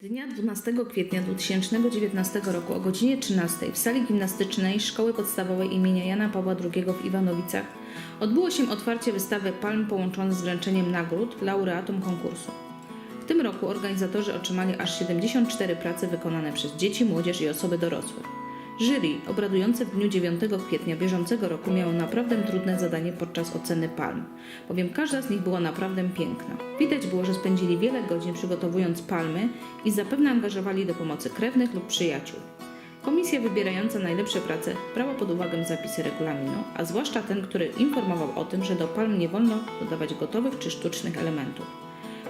Dnia 12 kwietnia 2019 roku o godzinie 13 w sali gimnastycznej Szkoły Podstawowej imienia Jana Pawła II w Iwanowicach odbyło się otwarcie wystawy palm połączone z wręczeniem nagród laureatom konkursu. W tym roku organizatorzy otrzymali aż 74 prace wykonane przez dzieci, młodzież i osoby dorosłe. Jury, obradujące w dniu 9 kwietnia bieżącego roku, miało naprawdę trudne zadanie podczas oceny palm, bowiem każda z nich była naprawdę piękna. Widać było, że spędzili wiele godzin przygotowując palmy i zapewne angażowali do pomocy krewnych lub przyjaciół. Komisja wybierająca najlepsze prace brała pod uwagę zapisy regulaminu, a zwłaszcza ten, który informował o tym, że do palm nie wolno dodawać gotowych czy sztucznych elementów.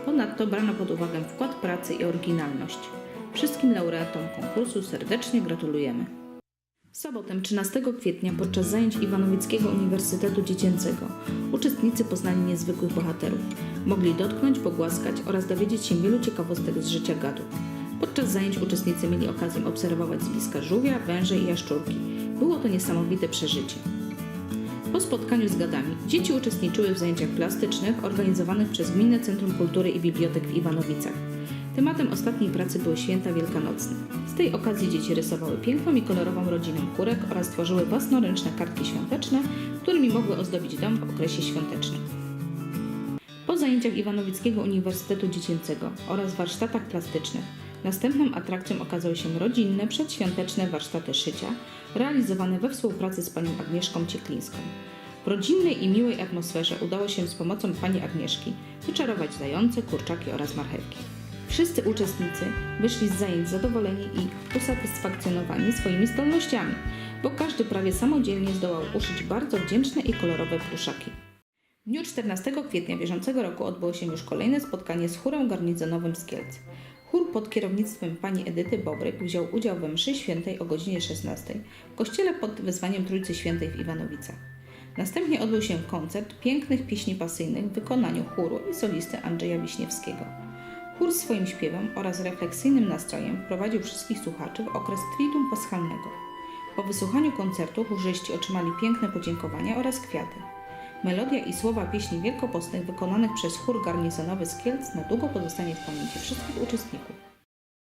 Ponadto brano pod uwagę wkład pracy i oryginalność. Wszystkim laureatom konkursu serdecznie gratulujemy. Sobotę 13 kwietnia podczas zajęć Iwanowickiego Uniwersytetu Dziecięcego uczestnicy poznali niezwykłych bohaterów. Mogli dotknąć, pogłaskać oraz dowiedzieć się wielu ciekawostek z życia gadów. Podczas zajęć uczestnicy mieli okazję obserwować z bliska żółwia, węże i jaszczurki. Było to niesamowite przeżycie. Po spotkaniu z gadami dzieci uczestniczyły w zajęciach plastycznych organizowanych przez Gminne Centrum Kultury i Bibliotek w Iwanowicach. Tematem ostatniej pracy były święta wielkanocne. Z tej okazji dzieci rysowały piękną i kolorową rodzinę kurek oraz tworzyły własnoręczne kartki świąteczne, którymi mogły ozdobić dom w okresie świątecznym. Po zajęciach Iwanowickiego Uniwersytetu Dziecięcego oraz warsztatach plastycznych następną atrakcją okazały się rodzinne, przedświąteczne warsztaty szycia realizowane we współpracy z panią Agnieszką Cieklińską. W rodzinnej i miłej atmosferze udało się z pomocą pani Agnieszki wyczarować zające, kurczaki oraz marchewki. Wszyscy uczestnicy wyszli z zajęć zadowoleni i usatysfakcjonowani swoimi zdolnościami, bo każdy prawie samodzielnie zdołał uszyć bardzo wdzięczne i kolorowe pluszaki. W dniu 14 kwietnia bieżącego roku odbyło się już kolejne spotkanie z chórem garnizonowym z Kielc. Chór pod kierownictwem pani Edyty Bobryk wziął udział we mszy świętej o godzinie 16 w kościele pod wezwaniem Trójcy Świętej w Iwanowicach. Następnie odbył się koncert pięknych pieśni pasyjnych w wykonaniu chóru i solisty Andrzeja Wiśniewskiego. Chór swoim śpiewem oraz refleksyjnym nastrojem wprowadził wszystkich słuchaczy w okres Triduum Paschalnego. Po wysłuchaniu koncertu chórzyści otrzymali piękne podziękowania oraz kwiaty. Melodia i słowa pieśni wielkopostnych wykonanych przez chór garnizonowy z Kielc na długo pozostanie w pamięci wszystkich uczestników.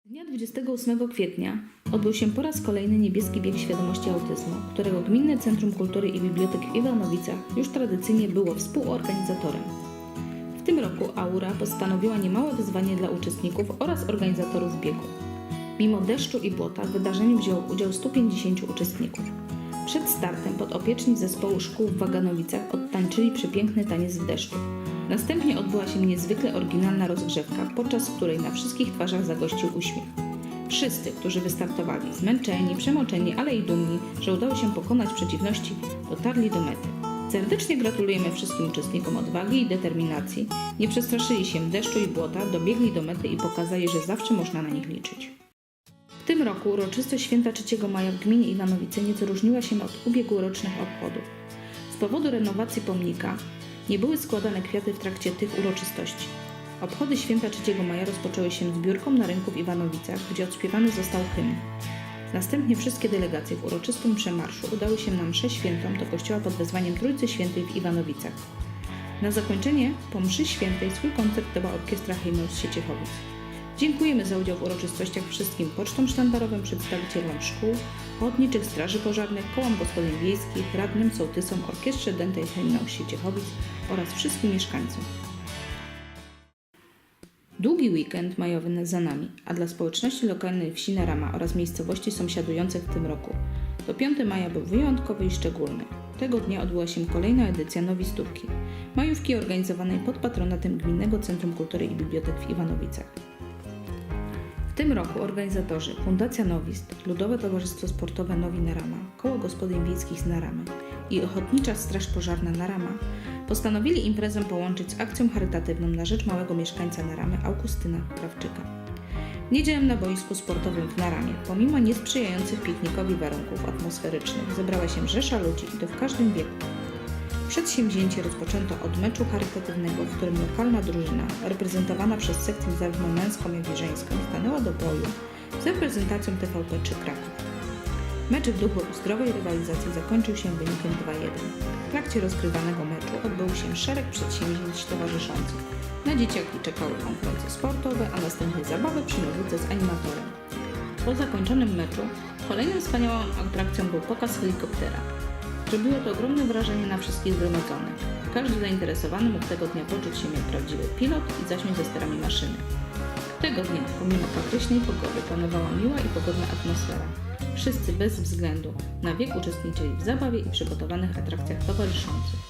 Dnia 28 kwietnia odbył się po raz kolejny niebieski bieg świadomości autyzmu, którego Gminne Centrum Kultury i Bibliotek w Iwanowicach już tradycyjnie było współorganizatorem. Roku Aura postanowiła niemałe wyzwanie dla uczestników oraz organizatorów biegu. Mimo deszczu i błota w wydarzeniu wzięło udział 150 uczestników. Przed startem podopieczni zespołu szkół w Waganowicach odtańczyli przepiękny taniec w deszczu. Następnie odbyła się niezwykle oryginalna rozgrzewka, podczas której na wszystkich twarzach zagościł uśmiech. Wszyscy, którzy wystartowali, zmęczeni, przemoczeni, ale i dumni, że udało się pokonać przeciwności, dotarli do mety. Serdecznie gratulujemy wszystkim uczestnikom odwagi i determinacji. Nie przestraszyli się deszczu i błota, dobiegli do mety i pokazali, że zawsze można na nich liczyć. W tym roku uroczystość święta 3 maja w gminie Iwanowice nieco różniła się od ubiegłorocznych obchodów. Z powodu renowacji pomnika nie były składane kwiaty w trakcie tych uroczystości. Obchody święta 3 maja rozpoczęły się zbiórką na rynku w Iwanowicach, gdzie odśpiewany został hymn. Następnie wszystkie delegacje w uroczystym przemarszu udały się na mszę świętą do kościoła pod wezwaniem Trójcy Świętej w Iwanowicach. Na zakończenie po mszy świętej swój koncert dała orkiestra hymnu z Sieciechowic. Dziękujemy za udział w uroczystościach wszystkim pocztom sztandarowym, przedstawicielom szkół, ochotniczych straży pożarnych, kołom gospodyń wiejskich, radnym, sołtysom, orkiestrze Dętej Hymnał z Sieciechowic oraz wszystkim mieszkańcom. Długi weekend majowy za nami, a dla społeczności lokalnej wsi Narama oraz miejscowości sąsiadujących w tym roku to 5 maja był wyjątkowy i szczególny. Tego dnia odbyła się kolejna edycja Nowistówki, majówki organizowanej pod patronatem Gminnego Centrum Kultury i Bibliotek w Iwanowicach. W tym roku organizatorzy Fundacja Nowist, Ludowe Towarzystwo Sportowe Nowi Narama, Koło Gospodyń Wiejskich z Naramy i Ochotnicza Straż Pożarna Narama postanowili imprezę połączyć z akcją charytatywną na rzecz małego mieszkańca Naramy Augustyna Krawczyka. W niedzielę na boisku sportowym w Naramie, pomimo niesprzyjających piknikowi warunków atmosferycznych, zebrała się rzesza ludzi i to w każdym wieku. Przedsięwzięcie rozpoczęto od meczu charytatywnego, w którym lokalna drużyna, reprezentowana przez sekcję zarówno męską, jak i żeńską, stanęła do boju z reprezentacją TVP 3 Kraków. Mecz w duchu zdrowej rywalizacji zakończył się wynikiem 2-1. W trakcie rozgrywanego meczu odbył się szereg przedsięwzięć towarzyszących. Na dzieciaki czekały konkurencje sportowe, a następnie zabawy przy lodówce z animatorem. Po zakończonym meczu kolejną wspaniałą atrakcją był pokaz helikoptera. Zrobiło to ogromne wrażenie na wszystkich zgromadzonych. Każdy zainteresowany mógł tego dnia poczuć się jak prawdziwy pilot i zasiąść za sterami maszyny. Tego dnia, pomimo kapryśnej pogody, panowała miła i pogodna atmosfera. Wszyscy bez względu na wiek uczestniczyli w zabawie i przygotowanych atrakcjach towarzyszących.